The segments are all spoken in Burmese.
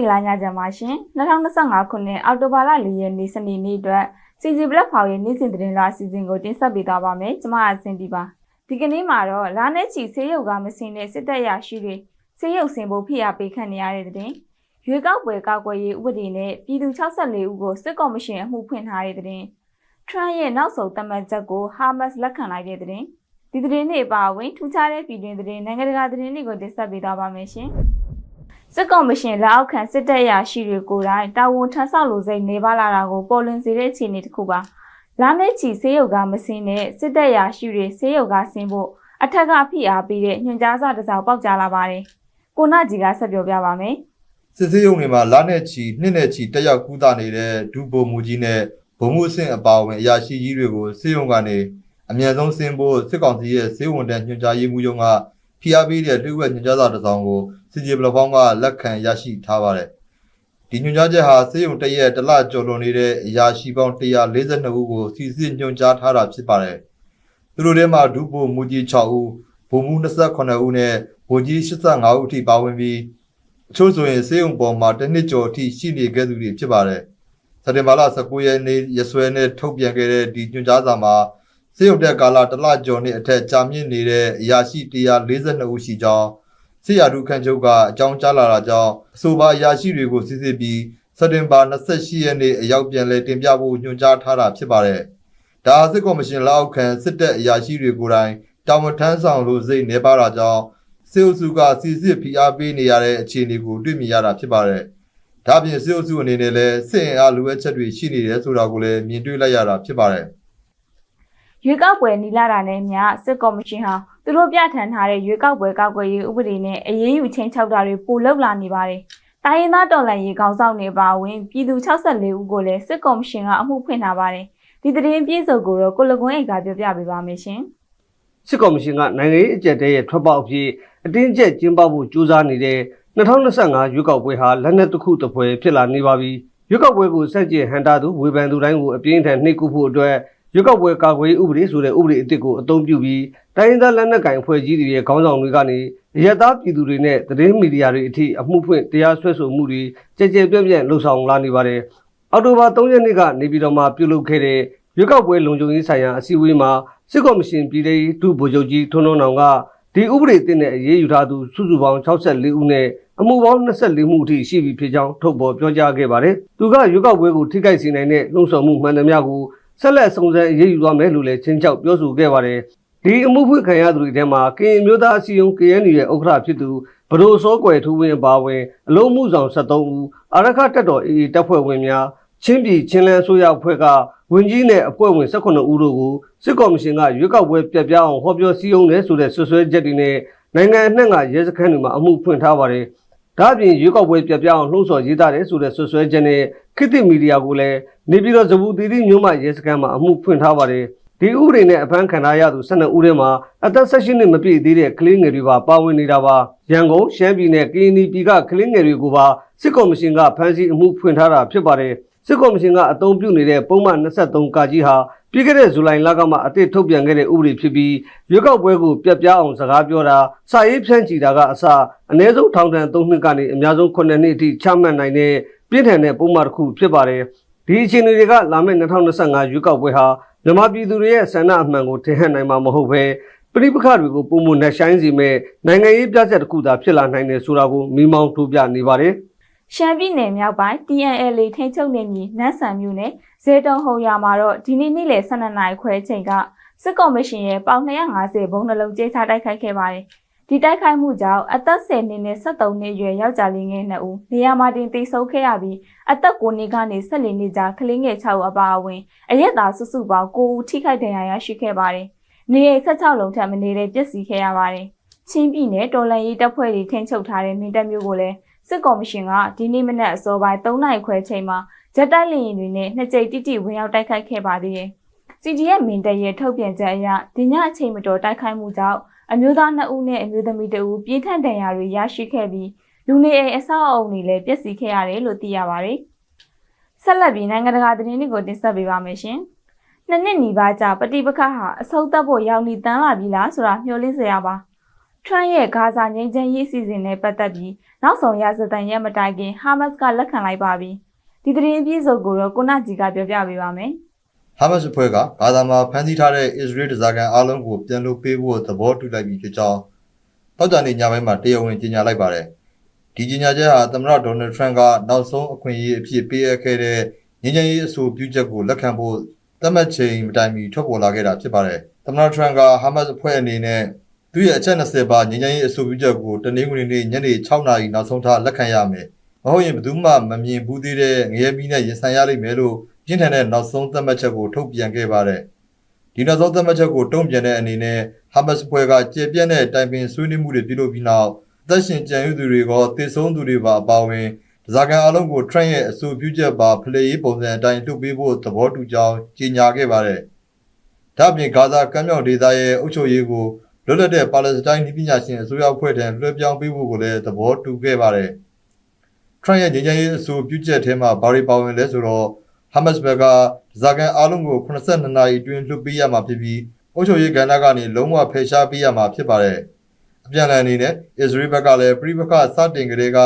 င်္ဂလာညချမ်းပါရှင်2025ခုနှစ်အောက်တိုဘာလ4ရက်နေ့စနေနေ့အတွက် CG Black Power ရဲ့နေ့စဉ်သတင်းလွှာအစီအစဉ်ကိုတင်ဆက်ပေးသွားပါမယ်ကျွန်မအဆင်တီပါဒီကနေ့မှာတော့လာနဲ့ချီဆေးရုံကမစင်တဲ့စစ်တပ်ရရှိတွေဆေးရုံဆင်ဖို့ဖိအားပေးခံနေရတဲ့တဲ့ရွေးကောက်ပွဲကောက်ွယ်ရေးဥပဒေနဲ့ပြည်သူ64ဦးကိုစစ်ကော်မရှင်အမှုဖွင့်ထားတဲ့တဲ့ထရန့်ရဲ့နောက်ဆုံးတမန်ချက်ကိုဟာမတ်လက်ခံလိုက်တဲ့တဲ့ဒီသတင်းတွေပါဝင်ထူးခြားတဲ့ပြည်တွင်သတင်းနိုင်ငံတကာသတင်းတွေကိုတင်ဆက်ပေးသွားပါမယ်ရှင် စစ်ကော်မရှင်လက်အောက်ခံစစ်တပ်ရရှိတွေကိုယ်တိုင်တာဝန်ထမ်းဆောင်လိုစိတ်နေပါလာတာကိုပေါ်လွင်စေတဲ့အခြေအနေတစ်ခုပါလာမယ့်ချီဆေးရုံကမစင်းတဲ့စစ်တပ်ရရှိတွေဆေးရုံကဆင်းဖို့အထက်ကဖိအားပေးတဲ့ညွှန်ကြားစာတစ်စောင်ပေါက်ကြားလာပါတယ်ကိုနာကြီးကဆက်ပြောပြပါမယ်စစ်စေးရုံတွေမှာလာနဲ့ချီနှစ်နဲ့ချီတက်ရောက်ကူးတာနေတဲ့ဒုဗိုလ်မှူးကြီးနဲ့ဗိုလ်မှူးအဆင့်အပါအဝင်အရာရှိကြီးတွေကိုစေးရုံကနေအမြန်ဆုံးဆင်းဖို့စစ်ကောင်စီရဲ့စေဝန်တန်းညွှန်ကြားရေးမှူးရုံးက ဖိအားပေးတဲ့တွေ့ဝက်ညွှန်ကြားစာတစ်စောင်ကိုစစ်ကြေဘလဖောင်းကလက်ခံရရှိထားပါတယ်။ဒီညွှန်ကြားချက်ဟာစေးရုံတရက်တစ်လကျော်လွန်နေတဲ့အရာရှိပေါင်း142ဦးကိုစီစစ်ညွှန်ကြားထားတာဖြစ်ပါတယ်။သူတို့ထဲမှာဒုဗိုလ်မှူးကြီး6ဦးဗိုလ်မှူး28ဦးနဲ့ဗိုလ်ကြီး85ဦးအထိပါဝင်ပြီးအချို့ဆိုရင်စေယုံပေါ်မှာတစ်နှစ်ကျော်အထိရှိနေခဲ့သူတွေဖြစ်ပါတယ်။စက်တင်ဘာလ19ရက်နေ့ရစွဲနဲ့ထုတ်ပြန်ခဲ့တဲ့ဒီညွှန်ကြားစာမှာ စေယုံတက်ကာလတစ်လကျော်နှစ်အထက်ကြာမြင့်နေတဲ့အရာရှိ142ဦးရှိကြောင်းစေရဒုခန့်ချုပ်ကအကြောင်းကြားလာတာကြောင့်အဆိုပါအရာရှိတွေကိုစစ်စစ်ပြီးစက်တင်ဘာ28ရက်နေ့အရောက်ပြန်လည်တင်ပြဖို့ညွှန်ကြားထားတာဖြစ်ပါတယ်။ဒါစစ်ကော်မရှင်လက်အောက်ခံစစ်တပ်အရာရှိတွေကိုယ်တိုင်တာဝန်ထမ်းဆောင်လို့စိတ်နေပါတာကြောင့်စေအုပ်စုကစီစစ်ဖိအားပေးနေရတဲ့အခြေအနေကိုတွေ့မြင်ရတာဖြစ်ပါတယ်။ဒါ့အပြင်စေအုပ်စုအနေနဲ့လည်းစစ်အင်အားလိုအပ်ချက်တွေရှိနေတယ်ဆိုတာကိုလည်းမြင်တွေ့လိုက်ရတာဖြစ်ပါတယ်။ ရွေးကောက်ပွဲနီလာတာနဲ့အမျှစစ်ကော်မရှင်ဟာသူတို့ပြဋ္ဌာန်းထားတဲ့ရွေးကောက်ပွဲကောက်ွယ်ရေးဥပဒေနဲ့အရေးယူချင်းချောက်တာတွေပိုလောက်လာနေပါတယ်။တိုင်းရင်းသားတော်လှန်ရေးခေါင်းဆောင်တွေပါဝင်ပြည်သူ64ဦးကိုလည်းစစ်ကော်မရှင်ကအမှုဖွင့်ထားပါတယ်။ဒီသတင်းပြည့်စုံကိုတော့ကိုလကွန်းအိတ်ကပြောပြပေးပါမယ်ရှင်။စစ်ကော်မရှင်ကနိုင်ငံရေးအကြက်တဲရဲ့ထွက်ပေါက်အဖြစ်အတင်းကျပ်ကျင်းပဖို့ကြိုးစားနေတဲ့2025ရွေးကောက်ပွဲဟာလက်နက်တစ်ခုတစ်ပွဲဖြစ်လာနေပါပြီ။ရွေးကောက်ပွဲကိုစန့်ကျင်ဟန်တာသူဝေဖန်သူတိုင်းကိုအပြင်းထန်နှိပ်ကွပ်ဖို့အတွက် ရွေးကောက်ပွဲကာကွယ်ရေးဥပဒေဆိုတဲ့ဥပဒေအသစ်ကိုအသုံးပြုပြီးတိုင်းရင်းသားလက်နက်ကိုင်အဖွဲ့ကြီးတွေရဲ့ခေါင်းဆောင်တွေကနေရရသားပြည်သူတွေနဲ့သတင်းမီဒီယာတွေအထိအမှုဖွင့်တရားစွဲဆိုမှုတွေကြကြပြန့်ပြန့်လှုံ့ဆော်လာနေပါတယ်။အောက်တိုဘာ3ရက်နေ့ကနေပြည်တော်မှာပြုလုပ်ခဲ့တဲ့ရွေးကောက်ပွဲလုံခြုံရေးဆိုင်ရာအစည်းအဝေးမှာစစ်ကော်မရှင်ပြည်ထောင်စုဒုဗိုလ်ချုပ်ကြီးထွန်းထွန်းအောင်ကဒီဥပဒေအသစ်နဲ့အရေးယူထားသူစုစုပေါင်း64ဦးနဲ့အမှုပေါင်း24မှုအထိရှိပြီဖြစ်ကြောင်းထုတ်ဖော်ပြောကြားခဲ့ပါတယ်။သူကရွေးကောက်ပွဲကိုထိခိုက်စေနိုင်တဲ့လှုံ့ဆော်မှုမှန်သမျှကို ဆက်လက်စုံစမ်းအရေးယူသွားမယ်လို့လည်းချင်းချောက်ပြောဆိုခဲ့ပါတယ်။ဒီအမှုဖွင့်ခံရသူတွေထဲမှာကရင်မျိုးသားအစည်းအရုံး KNU ရဲ့ဥက္ကဋ္ဌဖြစ်သူဘဒိုစောကွယ်ထူးဝင်းအပါအဝင်အလုံးမှုဆောင်73ဦးအာရခတက်တော် AA တပ်ဖွဲ့ဝင်များချင်းပြည်ချင်းလန်းအစိုးရအဖွဲ့ကဝင်ကြီးနဲ့အဖွဲ့ဝင်18ဦးတို့ကိုစစ်ကော်မရှင်ကရွေးကောက်ပွဲပြတ်ပြားအောင်ဟောပြောစည်းရုံးတယ်ဆိုတဲ့ဆွဆွဲချက်တွေနဲ့နိုင်ငံအနှံ့ကရဲစခန်းတွေမှာအမှုဖွင့်ထားပါတယ်။ ဒါ့အပြင်ရွေးကောက်ပွဲပြတ်ပြားအောင်လှုံ့ဆော်ရေးသားတယ်ဆိုတဲ့ဆွဆွဲချက်နဲ့ခေတ်သစ်မီဒီယာကိုလည်းနေပြည်တော်ဇဘူတီတီမြို့မှရဲစခန်းမှာအမှုဖွင့်ထားပါတယ်။ဒီဥပဒေနဲ့အဖမ်းခံထားရသူ12ဦးထဲမှာအသက်16နှစ်မပြည့်သေးတဲ့ကလေးငယ်တွေပါပါဝင်နေတာပါ။ရန်ကုန်ရှမ်းပြည်နယ်ကရင်ပြည်ကကလေးငယ်တွေကိုပါစစ်ကော်မရှင်ကဖမ်းဆီးအမှုဖွင့်ထားတာဖြစ်ပါတယ်။ စစ်ကော်မရှင်ကအသုံးပြုနေတဲ့ပုံမှန်23ကာကြီးဟာပြီးခဲ့တဲ့ဇူလိုင်လကမှအသစ်ထုတ်ပြန်ခဲ့တဲ့ဥပဒေဖြစ်ပြီးရွေးကောက်ပွဲကိုပြတ်ပြားအောင်စကားပြောတာစာရေးဖြန့်ချီတာကအစအ ਨੇ ဆုံးထောင်ဒဏ်3နှစ်ကနေအများဆုံး9နှစ်အထိချမှတ်နိုင်တဲ့ပြင်းထန်တဲ့ပုံမှန်တစ်ခုဖြစ်ပါတယ်။ဒီအခြေအနေတွေကလာမယ့်2025ရွေးကောက်ပွဲဟာမြန်မာပြည်သူတွေရဲ့ဆန္ဒအမှန်ကိုထင်ဟပ်နိုင်မှာမဟုတ်ဘဲပြိပခါတွေကိုပုံမှန်နှက်ဆိုင်စီမဲ့နိုင်ငံရေးပြဿနာတစ်ခုသာဖြစ်လာနိုင်တယ်ဆိုတာကိုမိမောင်းထိုးပြနေပါတယ်။ ရှမ်းပြည်နယ်မြောက်ပိုင်း TNL ထိန်းချုပ်နေမည်နန်းဆန်မြို့နယ်ဇေတုံဟုံရွာမှာတော့ဒီနေ့နေ့လယ်12နာရီခွဲချိန်ကစစ်ကော်မရှင်ရဲ့ပေါင်250ဘုံနှလုံးကျဲချတိုက်ခိုက်ခဲ့ပါတယ်။ဒီတိုက်ခိုက်မှုကြောင့်အသက်10နှစ်နဲ့73နှစ်အရွယ်ယောက်ျားလေးငယ်2ဦးနေရာမှာတင်သေဆုံးခဲ့ရပြီးအသက်9နှစ်ကနေ14နှစ်ကြားကလေးငယ်6ဦးအပါအဝင်အရက်သားစုစုပေါင်း9ဦးထိခိုက်ဒဏ်ရာရရှိခဲ့ပါတယ်။နေအိမ်16လုံးထပ်မနေတဲ့ပျက်စီးခဲ့ရပါတယ်။ချင်းပြည်နယ်တော်လန်ရေးတပ်ဖွဲ့တွေထိန်းချုပ်ထားတဲ့မင်းတပ်မျိုးကိုလည်း စစ်ကော်မရှင်ကဒီနေ့မနက်အစောပိုင်း3နာရီခွဲချိန်မှာဂျက်တိုက်လေယာဉ်တွေနဲ့နှစ်ကြိမ်တိတိဝင်ရောက်တိုက်ခိုက်ခဲ့ပါသေးတယ်။ CDF မင်းတပ်ရဲ့ထုတ်ပြန်ချက်အရဒီညအချိန်မတော်တိုက်ခိုက်မှုကြောင့်အမျိုးသား2ဦးနဲ့အမျိုးသမီး2ဦးပြင်းထန်ဒဏ်ရာတွေရရှိခဲ့ပြီးလူနေအိမ်အဆောက်အအုံတွေလည်းပျက်စီးခဲ့ရတယ်လို့သိရပါတယ်။ဆက်လက်ပြီးနိုင်ငံတကာသတင်းတွေကိုတင်ဆက်ပေးပါမယ်ရှင်။နှစ်နှစ်နီးပါးကြာပฏิပက္ခဟာအဆုံးသတ်ဖို့ရောက်နေတန်းလာပြီလားဆိုတာမျှော်လင့်စရာပါ။ ထရန့်ရဲ့ဂါဇာငြိမ်းချမ်းရေးအစီအစဉ်နဲ့ပတ်သက်ပြီးနောက်ဆုံးရစတန်ရဲ့မတိုင်ခင်ဟာမတ်ကလက်ခံလိုက်ပါပြီဒီသတင်းအပြည့်စုံကိုတော့ကိုနာကြီးကပြောပြပေးပါမယ်ဟာမတ်စ်အဖွဲ့ကဂါဇာမှာဖမ်းဆီးထားတဲ့အစ္စရေးဒဇာကန်အားလုံးကိုပြန်လွှတ်ပေးဖို့သဘောတူလိုက်ပြီဖြစ်ကြောင်းတောက်ကြနေညပိုင်းမှာတရားဝင်ကြေညာလိုက်ပါတယ်။ဒီကြေညာချက်ဟာသမ္မတဒေါ်နယ်ထရန့်ကနောက်ဆုံးအခွင့်အရေးအဖြစ်ပေးအပ်ခဲ့တဲ့ငြိမ်းချမ်းရေးအဆိုပြုချက်ကိုလက်ခံဖို့သတ်မှတ်ချိန်မတိုင်မီထွက်ပေါ်လာခဲ့တာဖြစ်ပါတယ်။သမ္မတထရန့်ကဟာမတ်စ်အဖွဲ့အနေနဲ့ သူရဲ့အချက်20ပါငြိမ်းချမ်းရေးအဆိုပြုချက်ကိုတနင်္ဂနွေနေ့ညနေ6နာရီနောက်ဆုံးထားလက်ခံရမယ်။မဟုတ်ရင်ဘယ်သူမှမမြင်ဘူးသေးတဲ့ငရဲမီးနဲ့ရင်ဆိုင်ရလိမ့်မယ်လို့ပြင်းထန်တဲ့နောက်ဆုံးသတ်မှတ်ချက်ကိုထုတ်ပြန်ခဲ့ပါတယ်။ဒီနောက်ဆုံးသတ်မှတ်ချက်ကိုတုံ့ပြန်တဲ့အနေနဲ့ဟာမတ်စ်ဖွဲ့ကကျေပြန့်တဲ့တိုင်ပင်ဆွေးနွေးမှုတွေပြုလုပ်ပြီးနောက်အသက်ရှင်ကြံရည်သူတွေကတေဆုံးသူတွေပါအပါအဝင်ဒဇာကန်အလုံးကိုထရန့်ရဲ့အဆိုပြုချက်ပါဖလေရေးပုံစံအတိုင်းလှုပ်ပေးဖို့သဘောတူကြောင်းကြေညာခဲ့ပါတယ်။ဒါ့အပြင်ဂါဇာကမ်းမြောင်ဒေသရဲ့အုပ်ချုပ်ရေးကို လွတ်လပ်တဲ့ပါလက်စတိုင်းပြည်ပညာရှင်အစိုးရအဖွဲ့ထံလွှဲပြောင်းပေးဖို့ကိုလည်းသဘောတူခဲ့ပါတယ်။ထရန့်ရဲ့ငြိမ်းချမ်းရေးအဆိုပြုချက်ထဲမှာဘာတွေပါဝင်လဲဆိုတော့ဟာမတ်စ်ဘက်ကဇာကန်အားလုံးကို82နာရီအတွင်းလွှတ်ပေးရမှာဖြစ်ပြီးအုပ်ချုပ်ရေးကဏ္ဍကနေလုံးဝဖယ်ရှားပေးရမှာဖြစ်ပါတယ်။အပြန်အလှန်အနေနဲ့အစ္စရေးဘက်ကလည်းပြိပခစတင်ကလေးက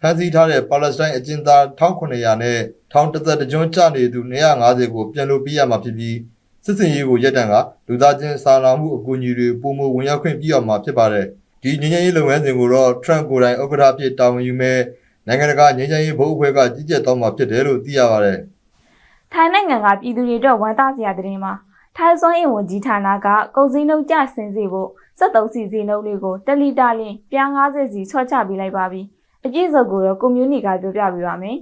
ဖမ်းဆီးထားတဲ့ပါလက်စတိုင်းအကျဉ်းသား1900နဲ့ထောင်တစ်သက်တကြွကျနေသူ250ကိုပြန်လွှတ်ပေးရမှာဖြစ်ပြီး စစ်စင်ရေးကိုရက်တံကလူသားချင်းစာနာမှုအကူအညီတွေပုံမဝင်ရောက်ခွင့်ပြုရမှာဖြစ်ပါတယ်။ဒီငြိမ်းချမ်းရေးလုပ်ငန်းစဉ်ကိုတော့ Trump ကိုယ်တိုင်ဥက္ကဋ္ဌအဖြစ်တာဝန်ယူမဲ့နိုင်ငံတကာငြိမ်းချမ်းရေးဘုတ်အဖွဲ့ကကြီးကြပ်တော့မှာဖြစ်တယ်လို့သိရပါတယ်။ထိုင်းနိုင်ငံကပြည်သူတွေအတွက်ဝန်သားစရာသတင်းမှာထိုင်းစွမ်းအင်ဝန်ကြီးဌာနကကုန်စည်နှုန်းကျဆင်းစေဖို့73စီစီနှုန်းတွေကို1လီတာလင်းပြား90စီချော့ချပေးလိုက်ပါပြီအပြည့်စုံကိုတော့ကွန်မြူနီကပြောပြပေးပါမယ်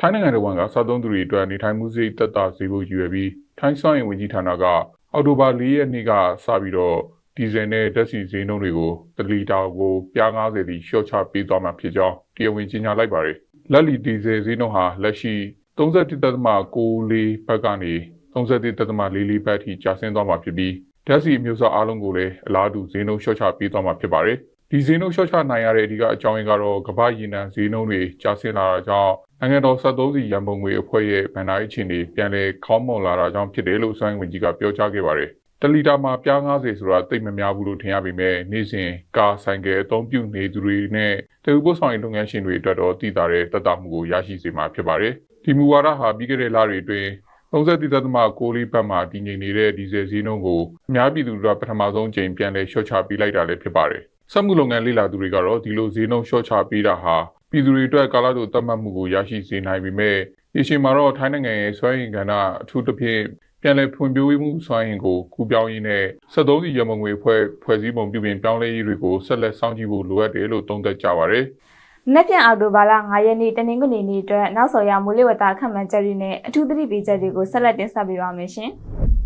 ထိုင်းနိုင်ငံတော်ကစားသုံးသူတွေအတွက်နေထိုင်မှုစိတ်သက်သာစေဖို့ရည်ရွယ်ပြီးထိုင်းဆောင်ရင်ဝန်ကြီးဌာနကအောက်တိုဘာ၄ရက်နေ့ကစပြီးတော့ဒီဇယ်နဲ့ဓာတ်ဆီဈေးနှုန်းတွေကိုတလီတာကိုပြား90တိလျှော့ချပေးသွားမှာဖြစ်ကြောင်းတရားဝင်ကြေညာလိုက်ပါတယ်။လက်လီဒီဇယ်ဈေးနှုန်းဟာလက်ရှိ31.64ဘတ်ကနေ31.44ဘတ်ထိကျဆင်းသွားမှာဖြစ်ပြီးဓာတ်ဆီအမျိုးအစားအလုံးကိုလည်းအလားတူဈေးနှုန်းလျှော့ချပေးသွားမှာဖြစ်ပါတယ်။ဒီဈေးနှုန်းလျှော့ချနိုင်ရတဲ့အဓိကအကြောင်းရင်းကတော့ကမ္ဘာရည်နှံဈေးနှုန်းတွေကျဆင်းလာတာကြောင့် နိုင်ငံတော်73စီရန်ပုံငွေအဖွဲ့ရဲ့ဗန်ဒါရေးအခြေအနေပြန်လည်ခေါင်းမွန်လာတာကြောင့်ဖြစ်တယ်လို့ဆိုင်းဝင်ကြီးကပြောကြားခဲ့ပါတယ်။တလီတာမှာပြား90ဆိုတာတိတ်မများဘူးလို့ထင်ရပေမဲ့နေ့စဉ်ကာဆိုင်ကယ်အသုံးပြုနေသူတွေနဲ့တအူပို့ဆောင်ရေးလုပ်ငန်းရှင်တွေအတွက်တော့တည်တာတဲ့တက်တာမှုကိုရရှိစေမှာဖြစ်ပါတယ်။ဒီမူဝါဒဟာပြီးခဲ့တဲ့လတွေအတွင်း33.6လီဘတ်မှာတည်ငြိမ်နေတဲ့ဒီဇယ်ဈေးနှုန်းကိုအများပြည်သူတွေကပထမဆုံးချိန်ပြန်လည်လျှော့ချပေးလိုက်တာလည်းဖြစ်ပါတယ်။စက်မှုလုပ်ငန်းလေ့လာသူတွေကတော့ဒီလိုဈေးနှုန်းလျှော့ချပေးတာဟာ ပြည်သူတွေအတွက်ကာလတိုသတ်မှတ်မှုကိုရရှိစေနိုင်ပေမဲ့ဒီချိန်မှာတော့ထိုင်းနိုင်ငံရဲ့စွမ်းအင်ကဏ္ဍအထူးသဖြင့်ပြန်လည်ဖွံ့ဖြိုးမှုစွမ်းအင်ကိုကူပြောင်းရင်းနဲ့73စီရမငွေဖွဲ့ဖွဲ့စည်းပုံပြုပြင်ပြောင်းလဲရေးတွေကိုဆက်လက်စောင့်ကြည့်ဖို့လိုအပ်တယ်လို့သုံးသပ်ကြပါတယ်။။နှစ်ပြန်အောက်တိုဘာလ9ရက်နေ့တနင်္ဂနွေနေ့အတွက်နောက်ဆော်ရမိုးလေဝသခန့်မှန်းချက်တွေနဲ့အထူးသတိပေးချက်တွေကိုဆက်လက်တင်ဆက်ပေးပါမယ်ရှင်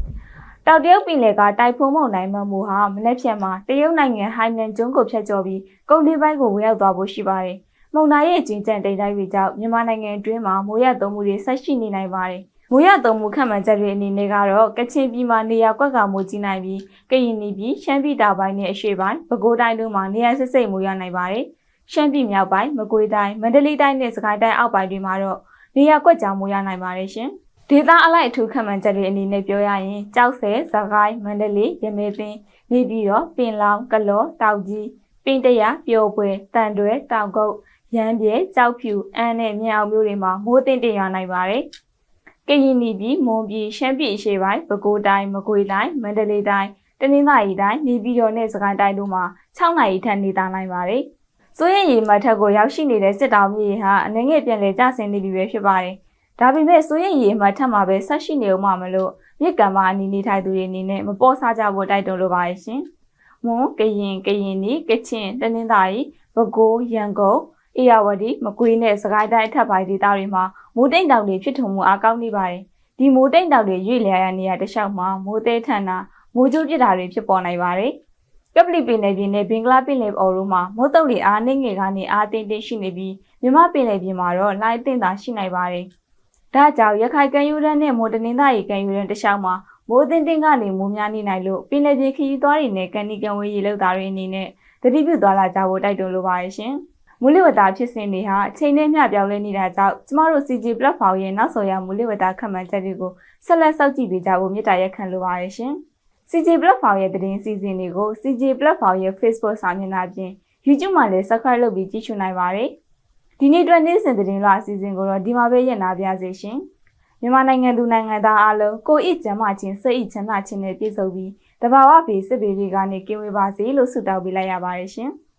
။တောက်တရုတ်ပင်လယ်ကတိုက်ဖုန်းမုန်တိုင်းမှမှုဟာမနေ့ဖြန်မှာတရုတ်နိုင်ငံဟိုင်နန်ကျွန်းကိုဖျက်ကျော်ပြီးကုန်လေးပိုင်းကိုဝင်ရောက်သွားဖို့ရှိပါတယ်။ မုန်တိုင်းရဲ့ကျင်းကျန်တိမ်တိုင်းတွေကြောင့်မြန်မာနိုင်ငံအတွင်းမှာမိုးရသုံးမှုတွေဆက်ရှိနေနိုင်ပါတယ်။မိုးရသုံးမှုခန့်မှန်းချက်တွေအနေနဲ့ကတော့ကချင်ပြည်မှာနေရာကွက်ကမိုးကြီးနိုင်ပြီးကရင်ပြည်ရှမ်းပြည်တောင်ပိုင်းနဲ့အရှေ့ပိုင်းပဲခူးတိုင်းတို့မှာနေရာစစ်စိတ်မိုးရနိုင်ပါတယ်။ရှမ်းပြည်မြောက်ပိုင်းမကွေးတိုင်းမန္တလေးတိုင်းနဲ့စကိုင်းတိုင်းအောက်ပိုင်းတွေမှာတော့နေရာကွက်ကြောင်မိုးရနိုင်ပါတယ်ရှင်။ဒေသအလိုက်အထူးခံမှန်းချက်တွေအနေနဲ့ပြောရရင်ကြောက်ဆဲ၊စကိုင်း၊မန္တလေး၊ရမေပင်နေပြီးတော့ပင်လောင်ကလောတောက်ကြီးပင်တရပျော်ပွဲတန်တွဲတောင်ကုတ် ရမ်းပြဲကြောက်ဖြူအန်းနဲ့မြောင်မျိုးတွေမှာမိုးတင်တင်ရွာနိုင်ပါတယ်။ကရင်နီပြည်မွန်ပြည်ရှမ်းပြည်အရှေ့ပိုင်းပဲခူးတိုင်းမကွေးတိုင်းမန္တလေးတိုင်းတနင်္သာရီတိုင်းနေပြည်တော်နဲ့စကိုင်းတိုင်းတို့မှာ6နိုင်ရီထက်နေသားနိုင်ပါတယ်။စိုးရင်ရီမထက်ကိုရောက်ရှိနေတဲ့စစ်တောင်မြေဟာအနေငယ်ပြန်လည်ကျဆင်းနေပြီပဲဖြစ်ပါတယ်။ဒါပေမဲ့စိုးရင်ရီမထက်မှာပဲဆက်ရှိနေအောင်မှမလို့မြစ်ကမ်းမအနီးနေထိုင်သူတွေအနေနဲ့မပေါ်ဆကြဖို့တိုက်တွန်းလိုပါတယ်ရှင်။မွန်ကရင်ကရင်နီကချင်တနင်္သာရီပဲခူးရန်ကုန် အေရဝတီမကွေးနဲ့စကိုင်းတိုင်းအထက်ပိုင်းဒေသတွေမှာမိုးတိမ်တောင်တွေဖြစ်ထွန်းမှုအားကောင်းနေပါတယ်။ဒီမိုးတိမ်တောင်တွေရွေ့လျားရနေရတခြားမှာမိုးသေးထန်တာမိုးကြိုးပြစ်တာတွေဖြစ်ပေါ်နိုင်ပါတယ်။ကပလီပင်လယ်ပြင်နဲ့ဘင်္ဂလားပင်လယ်အော်တို့မှာမုတ်တုံလီအားနှိမ့်ငယ်ကနေအားတင်းတင်းရှိနေပြီးမြမပင်လယ်ပြင်မှာတော့လိုင်းအသင့်သာရှိနိုင်ပါတယ်။ဒါကြောင့်ရခိုင်ကမ်းရိုးတန်းနဲ့မိုးတနင်္သာရီကမ်းရိုးတန်းတစ်လျှောက်မှာမိုးအသင့်တင်းကနေမိုးများနေနိုင်လို့ပင်လယ်ပြင်ခရီးသွားတွေနဲ့ကန်ဒီကန်ဝေးရေလောက်သားတွေအနေနဲ့တတိပြုသွားလာကြဖို့တိုက်တွန်းလိုပါတယ်ရှင်။ မူလဝတ္တာဖြစ်စဉ်တွေဟာအချိန်နဲ့မျှပြောင်းလဲနေတာကြောင့်ကျမတို့ CG platform ရဲ့နောက်ဆော်ရမူလဝတ္တာခန့်မှန်းချက်တွေကိုဆက်လက်စောင့်ကြည့်ပေးကြဖို့မေတ္တာရက်ခံလိုပါတယ်ရှင်။ CJ Platform ရဲ့သတင်းစီစဉ်တွေကို CJ Platform ရဲ့ Facebook စာမျက်နှာပြင် YouTube မှာလည်း Subscribe လုပ်ပြီးကြည့်ရှုနိုင်ပါတယ်။ဒီနေ့အတွက်နေ့စဉ်သတင်းလွှာအစီအစဉ်ကိုတော့ဒီမှာပဲရပ်နာပြစေရှင်။မြန်မာနိုင်ငံသူနိုင်ငံသားအားလုံးကိုယ့်အကျမ်းမာခြင်းစိတ်အချမ်းသာခြင်းနဲ့ပြည့်စုံပြီးတဘာဝဘေးစစ်ဘေးတွေကနေကင်းဝေးပါစေလို့ဆုတောင်းပေးလိုက်ရပါတယ်ရှင်။